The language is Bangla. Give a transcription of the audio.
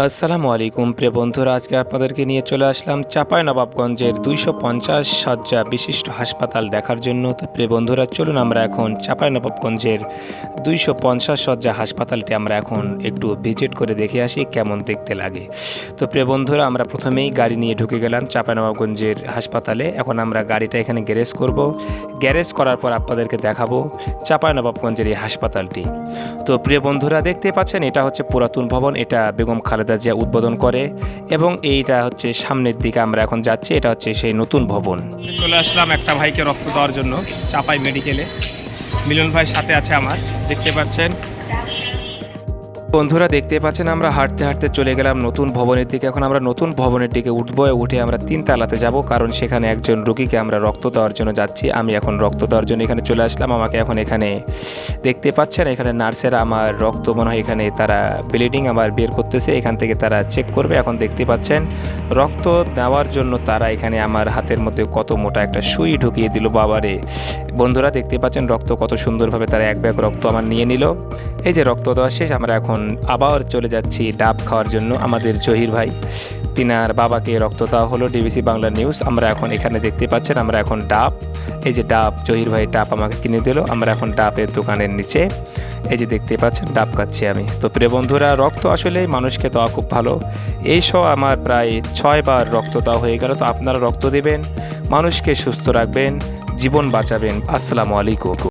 আসসালামু আলাইকুম, প্রিয় বন্ধুরা। আজকে আপনাদেরকে নিয়ে চলে আসলাম চাপাই নবাবগঞ্জের দুইশো পঞ্চাশ শয্যা বিশিষ্ট হাসপাতাল দেখার জন্য। তো প্রিয় বন্ধুরা, চলুন আমরা এখন চাপাই নবাবগঞ্জের দুইশো পঞ্চাশ শয্যা হাসপাতালটি আমরা এখন একটু ভিজিট করে দেখে আসি, কেমন দেখতে লাগে। তো প্রিয় বন্ধুরা, আমরা প্রথমেই গাড়ি নিয়ে ঢুকে গেলাম চাপাই নবাবগঞ্জের হাসপাতালে। এখন আমরা গাড়িটা এখানে গ্যারেজ করব। গ্যারেজ করার পর আপনাদেরকে দেখাবো চাপাই নবাবগঞ্জের এই হাসপাতালটি। তো প্রিয় বন্ধুরা দেখতে পাচ্ছেন, এটা হচ্ছে পুরাতন ভবন, এটা বেগম খালেদা জিয়া উদ্বোধন করে এবং এইটা হচ্ছে সামনের দিকে আমরা এখন যাচ্ছি। এটা হচ্ছে সেই নতুন ভবন। চলে আসলাম একটা ভাইকে রক্ত দেওয়ার জন্য, চাপাই মেডিকেলে। মিলন ভাই সাথে আছে আমার। দেখতে পাচ্ছেন বন্ধুরা দেখতে পাচ্ছেন, আমরা হাঁটতে হাঁটতে চলে গেলাম নতুন ভবনের দিকে। এখন আমরা নতুন ভবনের দিকে উঠবো, উঠে আমরা তিন তালাতে যাব, কারণ সেখানে একজন রুগীকে আমরা রক্ত দেওয়ার জন্য যাচ্ছি। আমি এখন রক্ত দেওয়ার জন্য এখানে চলে আসলাম। আমাকে এখন এখানে দেখতে পাচ্ছেন, এখানে নার্সেরা আমার রক্ত মনে হয় এখানে তারা ব্লিডিং আমার বের করতেছে। এখান থেকে তারা চেক করবে। এখন দেখতে পাচ্ছেন, রক্ত দেওয়ার জন্য তারা এখানে আমার হাতের মধ্যে কত মোটা একটা সুই ঢুকিয়ে দিল, বাবারে। বন্ধুরা দেখতে পাচ্ছেন, রক্ত কত সুন্দরভাবে তারা এক ব্যাগ রক্ত আমার নিয়ে নিল। এই যে রক্ত দেওয়া শেষ, আমরা এখন আবার চলে যাচ্ছি ডাব খাওয়ার জন্য আমাদের জহির ভাই। তিনার বাবাকে রক্ত দেওয়া হলো ডিবিসি বাংলা নিউজ। আমরা এখন এখানে দেখতে পাচ্ছেন, আমরা এখন ডাব। এই যে ডাব, জহির ভাই ডাব আমাকে কিনে দিল। আমরা এখন ডাবের দোকানের নিচে এই যে দেখতে পাচ্ছেন, ডাব খাচ্ছি আমি। তো প্রিয় বন্ধুরা, রক্ত আসলে মানুষকে দেওয়া খুব ভালো। এই সহ আমার প্রায় ছয়বার রক্ত দেওয়া হয়ে গেল। তো আপনারা রক্ত দেবেন, মানুষকে সুস্থ রাখবেন, জীবন বাঁচাবেন। আসসালামু আলাইকুম।